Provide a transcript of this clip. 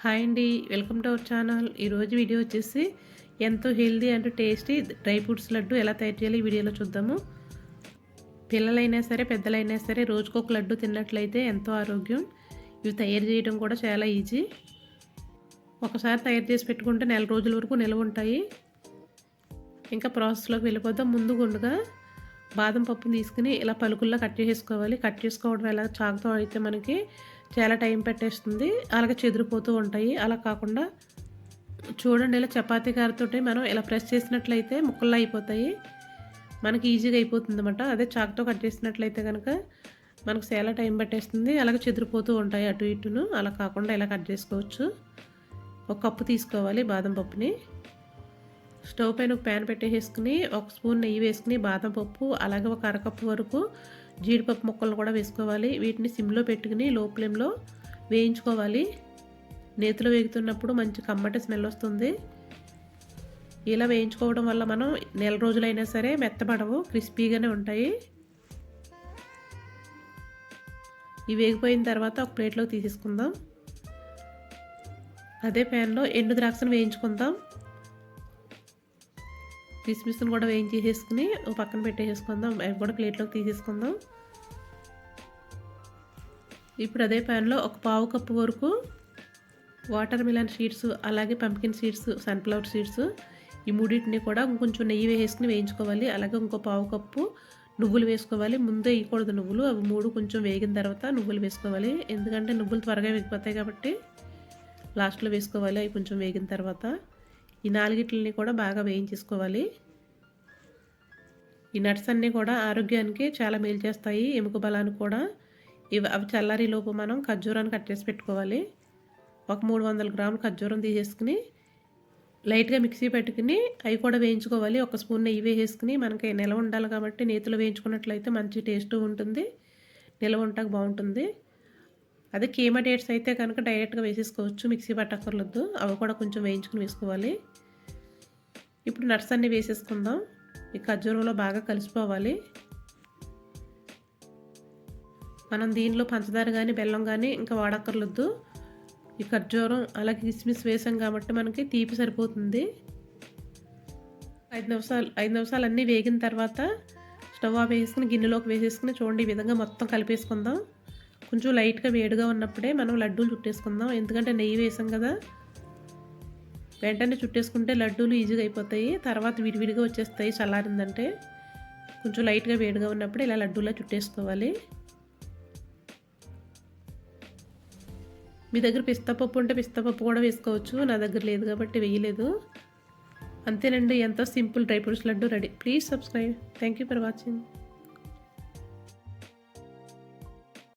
Hi అండి welcome to our channel. ఈరోజు video వచ్చేసి ఎంతో healthy and tasty dry fruits laddu ఎలా తయారు చేయాలి ఈ వీడియోలో చూద్దాము. పిల్లలైనా సరే పెద్దలైనా సరే రోజుకొక లడ్డు తిన్నట్లయితే ఎంతో ఆరోగ్యం. ఇవి తయారు చేయడం కూడా చాలా ఈజీ. ఒకసారి తయారు చేసి పెట్టుకుంటే నెల రోజుల వరకు నిల్వ ఉంటాయి. ఇంకా ప్రాసెస్లోకి వెళ్ళిపోతాం ముందు గుండుగా బాదం పప్పుని తీసుకుని ఇలా పలుకుల్లో కట్ చేసుకోవాలి కట్ చేసుకోవడం ఎలా? చాకుతో అయితే మనకి చాలా టైం పెట్టేస్తుంది. అలాగే చెదిరిపోతూ ఉంటాయి. అలా కాకుండా చూడండి ఇలా చపాతీ కారుతుంటే మనం ఇలా ప్రెస్ చేసినట్లయితే ముక్కల్లో అయిపోతాయి. మనకి ఈజీగా అయిపోతుంది అనమాట అదే చాక్తో కట్ చేసినట్లయితే కనుక మనకు చాలా టైం పట్టేస్తుంది. అలాగే చెదిరిపోతూ ఉంటాయి అటు ఇటును. అలా కాకుండా ఇలా కట్ చేసుకోవచ్చు. ఒక కప్పు తీసుకోవాలి బాదం పప్పుని. స్టవ్ పైన ఒక ప్యాన్ పెట్టేసుకుని ఒక స్పూన్ నెయ్యి వేసుకుని బాదం పప్పు అలాగే ఒక అరకప్పు వరకు జీడిపప్పు ముక్కలు కూడా వేసుకోవాలి. వీటిని సిమ్లో పెట్టుకుని లో ఫ్లేమ్లో వేయించుకోవాలి. నేతిలో వేగుతున్నప్పుడు మంచి కమ్మటి స్మెల్ వస్తుంది. ఇలా వేయించుకోవడం వల్ల మనం నెల రోజులైనా సరే మెత్తబడవు క్రిస్పీగానే ఉంటాయి. ఇవి వేగిపోయిన తర్వాత ఒక ప్లేట్లో తీసేసుకుందాం. అదే ప్యాన్లో ఎండు ద్రాక్షను వేయించుకుందాం. కిస్మిస్ని కూడా వేయించేసేసుకుని పక్కన పెట్టేసేసుకుందాం. అవి కూడా ప్లేట్లోకి తీసేసుకుందాం. ఇప్పుడు అదే ప్యాన్లో ఒక పావు కప్పు వరకు వాటర్ మిలన్ సీడ్స్ అలాగే పంపికిన్ సీడ్స్ సన్ఫ్లవర్ సీడ్స్ ఈ మూడింటిని కూడా కొంచెం నెయ్యి వేసుకుని వేయించుకోవాలి. అలాగే ఇంకో పావు కప్పు నువ్వులు వేసుకోవాలి. ముందే వేయకూడదు నువ్వులు. అవి మూడు కొంచెం వేగిన తర్వాత నువ్వులు వేసుకోవాలి. ఎందుకంటే నువ్వులు త్వరగా వేగిపోతాయి కాబట్టి లాస్ట్లో వేసుకోవాలి. అవి కొంచెం వేగిన తర్వాత. ఈ నాలుగిట్లని కూడా బాగా వేయించేసుకోవాలి. ఈ నట్స్ అన్నీ కూడా ఆరోగ్యానికి చాలా మేలు చేస్తాయి ఎముక బలానికి కూడా. ఇవి అవి చల్లారి లోపు మనం ఖర్జూరాన్ని కట్ చేసి పెట్టుకోవాలి. ఒక మూడు వందల గ్రాములు ఖర్జూరం తీసేసుకుని లైట్గా మిక్సీ పెట్టుకుని అవి కూడా వేయించుకోవాలి. ఒక స్పూన్ నెయ్యి వేసేసుకుని మనకి నిలవ ఉండాలి కాబట్టి నేతిలో వేయించుకున్నట్లయితే మంచి టేస్ట్ ఉంటుంది. నిలవ ఉంటాక బాగుంటుంది. అదే కీమా డేట్స్ అయితే కనుక డైరెక్ట్గా వేసేసుకోవచ్చు. మిక్సీ పట్టక్కర్లేదు అవి కూడా కొంచెం వేయించుకుని వేసుకోవాలి. ఇప్పుడు నట్స్ అన్నీ వేసేసుకుందాం. ఈ ఖర్జూరంలో బాగా కలిసిపోవాలి. మనం దీనిలో పంచదార కానీ బెల్లం కానీ ఇంకా వాడక్కర్లొద్దు. ఈ ఖర్జూరం అలాగే కిస్మిస్ వేసాం కాబట్టి మనకి తీపి సరిపోతుంది. ఐదు నిమిషాలు ఐదు నిమిషాలు అన్నీ వేగిన తర్వాత స్టవ్ ఆఫ్ వేసుకుని గిన్నెలోకి వేసేసుకుని చూడండి ఈ విధంగా మొత్తం కలిపేసుకుందాం. కొంచెం లైట్గా వేడిగా ఉన్నప్పుడే మనం లడ్డూలు చుట్టేసుకుందాం. ఎందుకంటే నెయ్యి వేసాం కదా. వెంటనే చుట్టేసుకుంటే లడ్డూలు ఈజీగా అయిపోతాయి. తర్వాత విడివిడిగా వచ్చేస్తాయి చల్లారిందంటే. కొంచెం లైట్గా వేడిగా ఉన్నప్పుడు ఇలా లడ్డూలా చుట్టేసుకోవాలి. మీ దగ్గర పిస్తాపప్పు ఉంటే పిస్తాపప్పు కూడా వేసుకోవచ్చు. నా దగ్గర లేదు కాబట్టి వేయలేదు. అంతేనండి ఎంతో simple dry fruits laddu ready. Please subscribe. Thank you for watching.